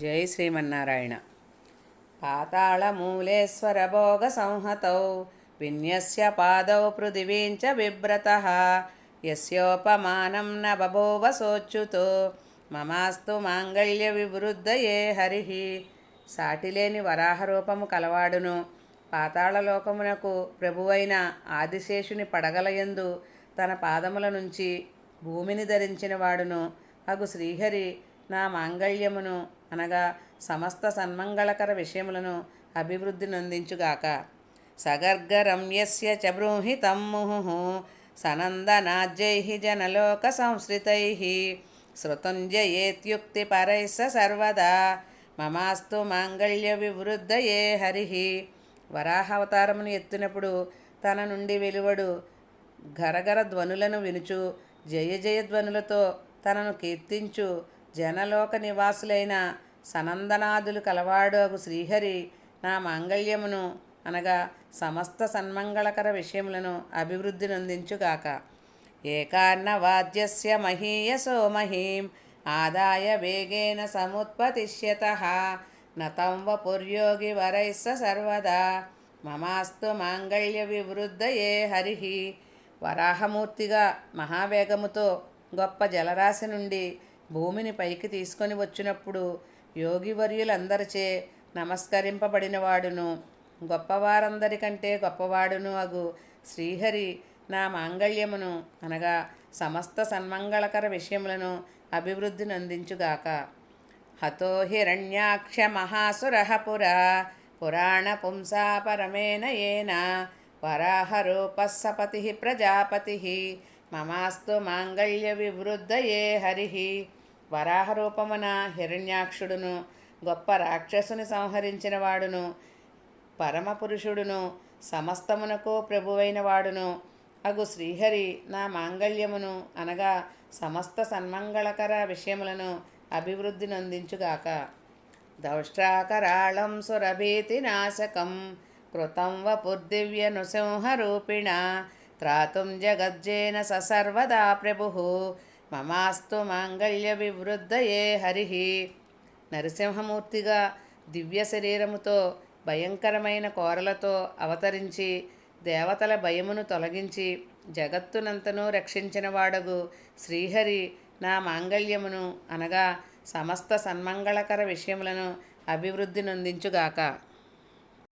జై శ్రీమన్నారాయణ. పాతాళమూలేశ్వరభోగసంహతౌ విన్యస్య పాదౌ పృథివీంచ చ యస్యోపమానం న బభూవ సోచ్యుతో మమాస్తు మాంగళ్య వివృద్ధయే హరి. సాటిలేని వరాహరూపము కలవాడును. పాతాళలోకమునకు ప్రభువైన ఆదిశేషుని పడగలయందు తన పాదముల నుంచి భూమిని ధరించిన వాడును అగు శ్రీహరి నా మాంగళ్యమును అనగా సమస్త సన్మంగళకర విషయములను అభివృద్ధి నొందించుగాక. సగర్గరమ్యస్య చ బృంహితం ముహు సనందనాజ్యై జనలోక సంశ్రితై శృతుంజయేత్యుక్తిపరై స సర్వదా మమాస్తు మాంగళ్య వివృద్ధయే హరి. వరాహావతారమును ఎత్తినప్పుడు తన నుండి వెలువడు గరగర ధ్వనులను వినుచు జయ జయ ధ్వనులతో తనను కీర్తించు జనలోక నివాసులైన సనందనాదులు కలవాడు శ్రీహరి నా మాంగళ్యమును అనగా సమస్త సన్మంగళకర విషయములను అభివృద్ధి నొందించుగాక. ఏకార్ణవాద్యస్య మహీయసో మహీం ఆదాయ వేగేన సముత్పతిష్యత నతం వపుర్యోగి వరైస్స సర్వదా మమాస్తు మాంగళ్య వివృద్ధయే హరి. వరాహమూర్తిగా మహావేగముతో గొప్ప జలరాశి నుండి భూమిని పైకి తీసుకొని వచ్చినప్పుడు యోగివర్యులందరిచే నమస్కరింపబడినవాడును. గొప్పవారందరికంటే గొప్పవాడును అగు శ్రీహరి నా మాంగళ్యమును అనగా సమస్త సన్మంగళకర విషయములను అభివృద్ధిని అందించుగాక హతో హిరణ్యాక్ష మహాసురహపుర పురాణ పుంసా పరమేణ ఏన వరాహరూపస్సపతి ప్రజాపతి మమాస్తు మాంగళ్య వివృద్ధయే హరి. వరాహరూపమున హిరణ్యాక్షుడును గొప్ప రాక్షసుని సంహరించిన వాడును పరమపురుషుడును సమస్తమునకు ప్రభువైన వాడును అగు శ్రీహరి నా మాంగళ్యమును అనగా సమస్త సన్మంగళకర విషయములను అభివృద్ధి నందించుగాక. దౌష్ట్రాకరాళం సురభీతినాశకం కృతం రూపిణ త్రాతుం జగజ్జేన ససర్వదా ప్రభు. మమాస్తు మాంగళ్య వివృద్ధయే హరి. నరసింహమూర్తిగా దివ్య శరీరముతో భయంకరమైన కోరలతో అవతరించి దేవతల భయమును తొలగించి జగత్తునంతను రక్షించినవాడగు శ్రీహరి నా మాంగళ్యమును అనగా సమస్త సన్మంగళకర విషయములను అభివృద్ధి నొందించుగాక.